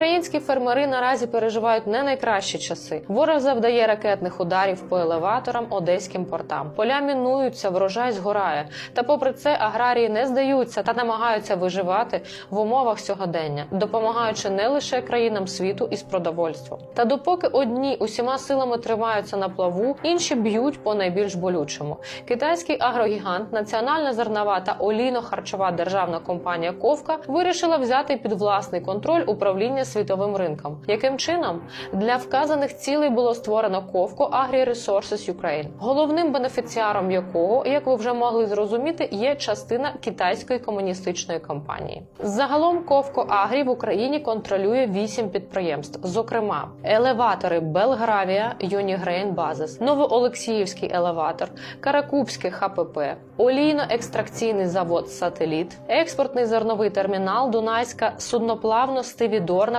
Українські фермери наразі переживають не найкращі часи. Ворог завдає ракетних ударів по елеваторам, одеським портам. Поля мінуються, врожай згорає. Та попри це аграрії не здаються та намагаються виживати в умовах сьогодення, допомагаючи не лише країнам світу із продовольством. Та допоки одні усіма силами тримаються на плаву, інші б'ють по найбільш болючому. Китайський агрогігант, національна зернова та олійно-харчова державна компанія Ковка вирішила взяти під власний контроль управління світовим ринком. Яким чином для вказаних цілей було створено Ковко Agri Resources Ukraine, головним бенефіціаром якого, як ви вже могли зрозуміти, є частина китайської комуністичної компанії. Загалом Ковко Агрі в Україні контролює вісім підприємств, зокрема елеватори Белгравія, Юнігрейн Базис, Новоолексіївський елеватор, Каракубське ХПП, олійно-екстракційний завод Сателіт, експортний зерновий термінал Дунайська судноплавно-стивідорна